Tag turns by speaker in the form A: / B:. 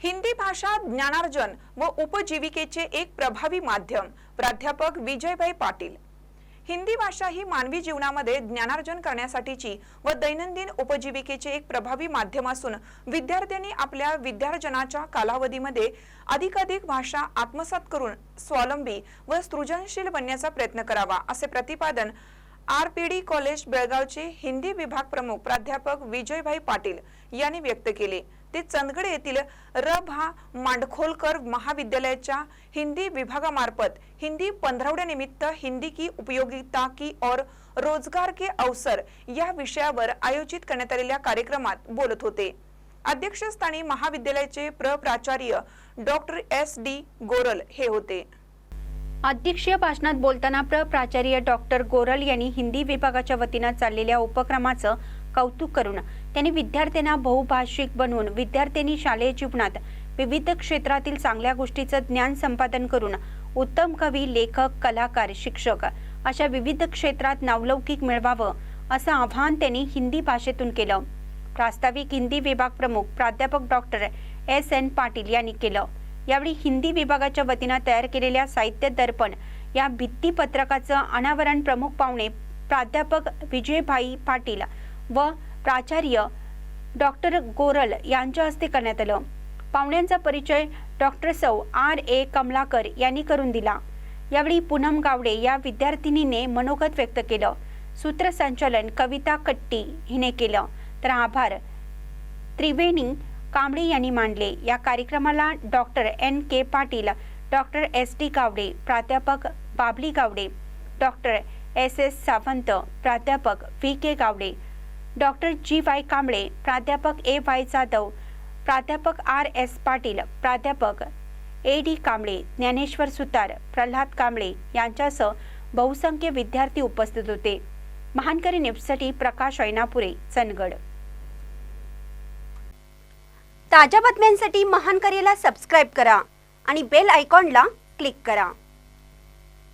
A: हिंदी भाषा ज्ञानार्जन व उपजीविकेचे एक प्रभावी माध्यम प्राध्यापक विजयभाई पाटील. हिंदी भाषा ही मानवी जीवनामध्ये ज्ञानार्जन करण्यासाठीची व दैनंदिन उपजीविकेचे एक प्रभावी माध्यम असून विद्यार्थ्यांनी आपल्या विद्यार्जनाच्या कालावधीमध्ये अधिकाधिक भाषा आत्मसात करून स्वावलंबी व सृजनशील बनण्याचा प्रयत्न करावा असे प्रतिपादन आर पी डी कॉलेज बेळगावचे हिंदी विभाग प्रमुख प्राध्यापक विजयभाई पाटील यांनी व्यक्त केले. ते चंदगड येथील र भा मांडखोलकर महाविद्यालयाच्या हिंदी विभागामार्फत हिंदी पंधरवड्यानिमित्त हिंदी की उपयोगिता की और रोजगार के अवसर या विषयावर आयोजित करण्यात आलेल्या कार्यक्रमात बोलत होते. अध्यक्षस्थानी महाविद्यालयाचे प्र प्राचार्य डॉक्टर एस डी गोरल हे होते.
B: अध्यक्षीय भाषणात बोलताना प्र प्राचार्य डॉक्टर गोरल यांनी हिंदी विभागाच्या वतीनं चाललेल्या उपक्रमाचं कौतुक करून त्यांनी विद्यार्थ्यांना बहुभाषिक बनवून विद्यार्थ्यांनी शालेय जीवनात विविध क्षेत्रातील चांगल्या गोष्टीचं ज्ञान संपादन करून उत्तम कवी लेखक कलाकार शिक्षक अशा विविध क्षेत्रात नावलौकिक मिळवावं असं आवाहन त्यांनी हिंदी भाषेतून केलं. प्रास्ताविक हिंदी विभाग प्रमुख प्राध्यापक डॉक्टर एस एन पाटील यांनी केलं. यावेळी हिंदी विभागाच्या वतीनं तयार केलेल्या साहित्य दर्पण या भित्तीपत्रकाचं अनावरण प्रमुख पाहुणे प्राध्यापक विजयभाई पाटील व प्राचार्य डॉक्टर गोरल यांच्या हस्ते करण्यात आलं. पाहुण्यांचा परिचय डॉक्टर सौ. आर. ए. कमलाकर यांनी करून दिला. यावेळी पूनम गावडे या विद्यार्थिनीने मनोगत व्यक्त केलं. सूत्रसंचालन कविता कट्टी हिने केलं. तर आभार. त्रिवेणी कांबळे यांनी मांडले. या कार्यक्रमाला doctor N. K. Patil doctor S. T. Gawade प्राध्यापक Babli Gawade doctor S. S. Sawant प्राध्यापक V. K. Gawade doctor G Y Kamble प्राध्यापक ए वाय जाधव प्राध्यापक आर एस पाटील प्राध्यापक ए डी कांबळे ज्ञानेश्वर सुतार प्रल्हाद कांबळे यांच्यासह बहुसंख्य विद्यार्थी उपस्थित होते. महानकरी न्यूजसाठी प्रकाश ऐनापुरे चंदगड. ताज्या बातम्यांसाठी महानकरीला सबस्क्राईब करा आणि बेल आयकॉनला क्लिक करा.